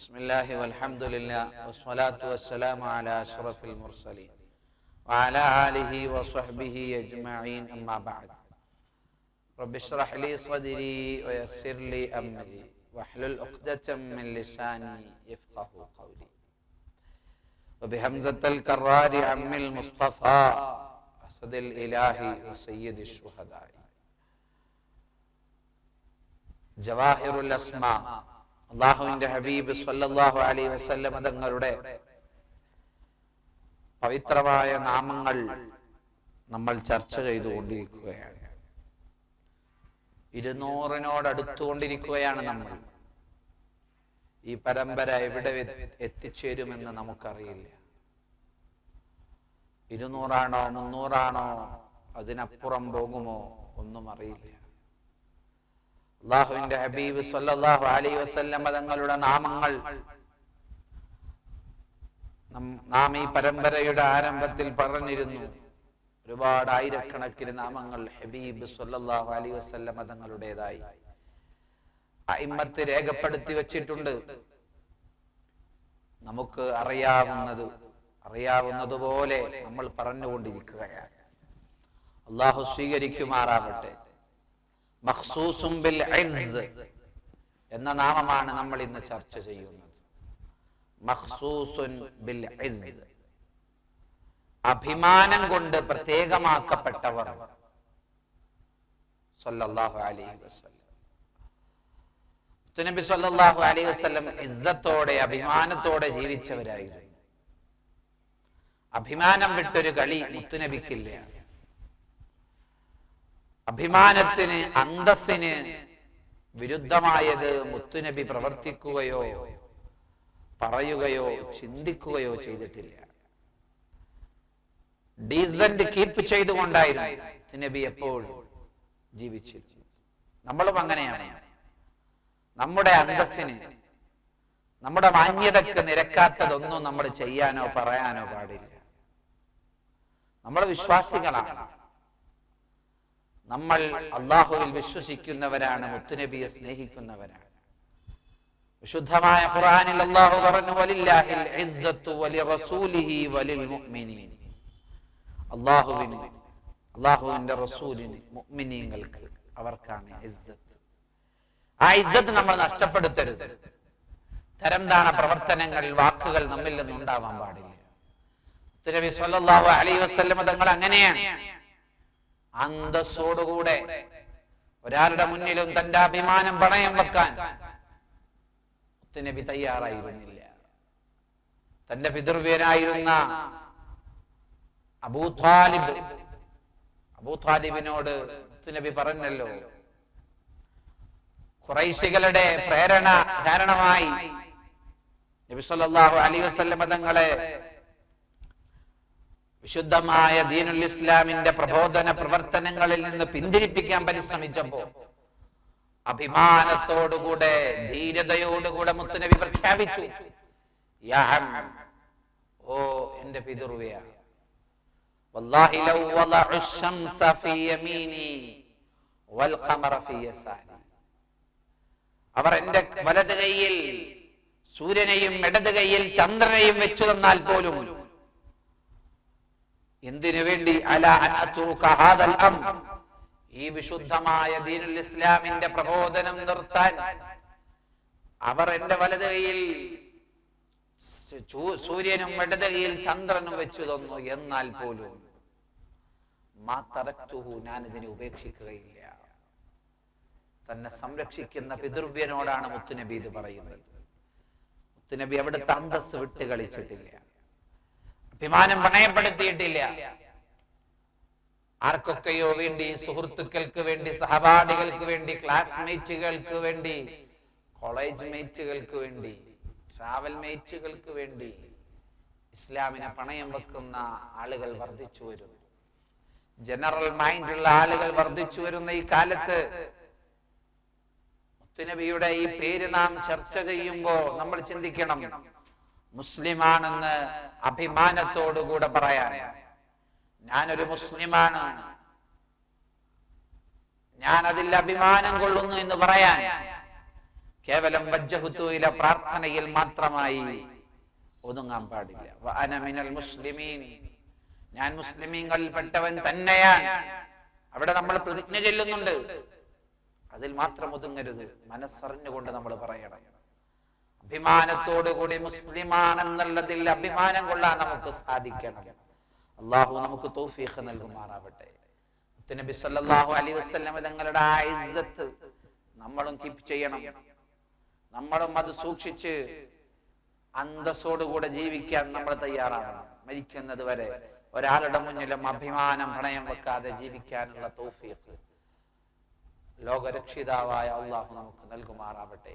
بسم الله والحمد لله والصلاة والسلام على أشرف المرسلين وعلى آله وصحبه أجمعين أما بعد. رب اشرح لي صدري ويسر لي أمري واحلل عقدة من لساني يفقه قولي. وبهمزة الكرار عم المصطفى أسد الإله وسيد الشهداء. جواهر الأسماء അള്ളാഹുവിന്റെ ഹബീബ് സല്ലല്ലാഹു അലൈഹി വസല്ലം തങ്ങളുടെ പവിത്രമായ നാമങ്ങൾ നമ്മൾ ചർച്ച ചെയ്തുകൊണ്ടിരിക്കുകയാണ്. ഇരുന്നൂറിനോട് അടുത്തുകൊണ്ടിരിക്കുകയാണ് നമ്മൾ. ഈ പരമ്പര എവിടെ എത്തിച്ചേരുമെന്ന് നമുക്കറിയില്ല. ഇരുന്നൂറാണോ മുന്നൂറാണോ അതിനപ്പുറം പോകുമോ ഒന്നും അറിയില്ല. അള്ളാഹുവിന്റെ ഹബീബ് സല്ലാഹു അലൈ വസല്ലം തങ്ങളുടെ നാമങ്ങൾ നാം ഈ പരമ്പരയുടെ ആരംഭത്തിൽ പറഞ്ഞിരുന്നു. ഒരുപാട് ആയിരക്കണക്കിന് നാമങ്ങൾ ഹബീബ് സല്ലാഹു അലൈ വസല്ലം തങ്ങളുടേതായി. അയിമ്മത്ത് രേഖപ്പെടുത്തി വച്ചിട്ടുണ്ട്. നമുക്ക് അറിയാവുന്നത് അറിയാവുന്നതുപോലെ നമ്മൾ പറഞ്ഞുകൊണ്ടിരിക്കുകയാണ്. അള്ളാഹു സ്വീകരിക്കുമാറാവട്ടെ മഖ്സൂസും ബിൽ എന്ന നാമമാണ് നമ്മൾ ഇന്ന് ചർച്ച ചെയ്യുന്നത്. മഖ്സൂസുൻ ബിൽ അഭിമാനം കൊണ്ട് പ്രത്യേകമാക്കപ്പെട്ടവർ. സല്ലല്ലാഹു അലൈഹി വസല്ലം. നബി സല്ലല്ലാഹു അലൈഹി വസല്ലം ഇസ്സത്തോടെ അഭിമാനത്തോടെ ജീവിച്ചവരായിരുന്നു. അഭിമാനം വിട്ടൊരു കളി മുത്തുനബിക്കില്ല. അഭിമാനത്തിന് അന്തസ്സിന് വിരുദ്ധമായത് മുത്തുനബി പ്രവർത്തിക്കുകയോ പറയുകയോ ചിന്തിക്കുകയോ ചെയ്തിട്ടില്ല. ഡീസന്റ് കീപ്പ് ചെയ്തുകൊണ്ടായിരുന്നു നബി എപ്പോഴും ജീവിച്ചിരുന്നു നമ്മളും അങ്ങനെയാണ്. നമ്മുടെ അന്തസ്സിന് നമ്മുടെ മാന്യതക്ക് നിരക്കാത്തതൊന്നും നമ്മൾ ചെയ്യാനോ പറയാനോ പാടില്ല. നമ്മൾ വിശ്വാസികളാണ്. നമ്മൾ അള്ളാഹുവിൽ വിശ്വസിക്കുന്നവരാണ് മുത്തുനബിയെ സ്നേഹിക്കുന്നവരാണ്. വിശുദ്ധമായ ഖുർആനിൽ അല്ലാഹു പറഞ്ഞു വലില്ലാഹിൽ ഇസ്സത്തു വലി റസൂലിഹി വലിൽ മുഅ്മിനീൻ അല്ലാഹുവിനെ അല്ലാഹുവിന്റെ റസൂലിന് മുഅ്മിനീങ്ങൾക്ക് അവർക്കാണ് ഇസ്സത്ത്. ആ ഇസ്സത്ത് നമ്മൾ നഷ്ടപ്പെടുത്തരുത്. തരം താണ പ്രവർത്തനങ്ങൾ വാക്കുകൾ നമ്മിൽ നിന്നുണ്ടാവാൻ പാടില്ല. മുത്തുനബി സല്ലല്ലാഹു അലൈഹി വസല്ലം തങ്ങൾ അങ്ങനെയാണ്. അന്തസ്സോടുകൂടെ ഒരാളുടെ മുന്നിലും തന്റെ അഭിമാനം പണയം വെക്കാൻ നബി തയ്യാറായിരുന്നില്ല. തന്റെ പിതൃവ്യനായിരുന്ന അബൂത്വാലിബ് അബൂത്വാലിബിനോട് നബി പറഞ്ഞല്ലോ ഖുറൈശികളുടെ പ്രേരണ കാരണമായി നബി സല്ലല്ലാഹു അലൈഹി വസല്ലം തങ്ങളെ വിശുദ്ധമായ ദീനുൽ ഇസ്ലാമിന്റെ പ്രബോധന പ്രവർത്തനങ്ങളിൽ നിന്ന് പിന്തിരിപ്പിക്കാൻ പരിശ്രമിച്ചപ്പോ അഭിമാനത്തോടുകൂടെ ധീരതയോടുകൂടെ മുത്തനവി പ്രഖ്യാപിച്ചു. ഓ എന്റെ പിതൃവയ അവർ എന്റെ വലത് കൈയിൽ സൂര്യനെയും ഇടത് കൈയിൽ ചന്ദ്രനെയും വെച്ചു തന്നാൽ പോലും എന്തിനു വേണ്ടി? ഹാദൽ അം. ഈ വിശുദ്ധമായ ദീനുൽ ഇസ്ലാമിന്റെ പ്രബോധനം നിർത്താൻ അവർ എന്റെ വലത് കൈയിൽ സൂര്യനും ഇടത് കൈയിൽ ചന്ദ്രനും വെച്ചു തന്നു എന്നാൽ പോലും ഞാൻ ഇതിനെ ഉപേക്ഷിക്കുകയില്ല. തന്നെ സംരക്ഷിക്കുന്ന പിതൃവ്യനോടാണ് മുത്തുനബി ഇത് പറയുന്നത്. മുത്തുനബി അവിടുത്തെ അന്തസ് വിട്ട് കളിച്ചിട്ടില്ല. അഭിമാനം പണയപ്പെടുത്തിയിട്ടില്ല. ആർക്കൊക്കെയോ വേണ്ടി സുഹൃത്തുക്കൾക്ക് വേണ്ടി സഹപാഠികൾക്ക് വേണ്ടി ക്ലാസ്മേറ്റുകൾക്ക് വേണ്ടി കോളേജ് മേറ്റുകൾക്ക് വേണ്ടി ട്രാവൽ മേറ്റുകൾക്ക് വേണ്ടി ഇസ്ലാമിനെ പണയം വെക്കുന്ന ആളുകൾ വർദ്ധിച്ചു വരും. ജനറൽ മൈൻഡുള്ള ആളുകൾ വർദ്ധിച്ചു വരുന്ന ഈ കാലത്ത് മുത്തുനബിയുടെ ഈ പേര് നാം ചർച്ച ചെയ്യുമ്പോ നമ്മൾ ചിന്തിക്കണം മുസ്ലിമാണെന്ന് അഭിമാനത്തോടുകൂടെ പറയാൻ ഞാനൊരു മുസ്ലിമാണ്. ഞാൻ അതിൽ അഭിമാനം കൊള്ളുന്നു എന്ന് പറയാൻ കേവലം വജ്ജഹുത്തുവിലെ പ്രാർത്ഥനയിൽ മാത്രമായി ഒതുങ്ങാൻ പാടില്ല. വനമിനൽ മുസ്ലിമീൻ. ഞാൻ മുസ്ലിമീങ്ങളിൽപ്പെട്ടവൻ തന്നെയാണ്. അവിടെ നമ്മൾ പ്രതിജ്ഞ ചെല്ലുന്നുണ്ട്. അതിൽ മാത്രം ഒതുങ്ങരുത്. മനസ്സറിഞ്ഞുകൊണ്ട് നമ്മൾ പറയണം. അഭിമാനത്തോടു കൂടി മുസ്ലിമാണെന്നുള്ളതിൽ അഭിമാനം കൊള്ളാൻ നമുക്ക് സാധിക്കണം. അള്ളാഹു നമുക്ക് തൗഫീഖ് നൽകുമാറാവട്ടെ. നബി സല്ലല്ലാഹു അലൈഹി വസല്ലം തങ്ങളുടെ ഇസ്സത്ത് നമ്മളും കീപ്പ് ചെയ്യണം. നമ്മളും അത് സൂക്ഷിച്ച് അന്തസ്സോടുകൂടെ ജീവിക്കാൻ നമ്മൾ തയ്യാറാകണം മരിക്കുന്നത് വരെ ഒരാളുടെ മുന്നിലും അഭിമാനം പ്രണയം വെക്കാതെ ജീവിക്കാനുള്ള തൗഫീഖ് ലോകരക്ഷിതാവായ അള്ളാഹു നമുക്ക് നൽകുമാറാവട്ടെ.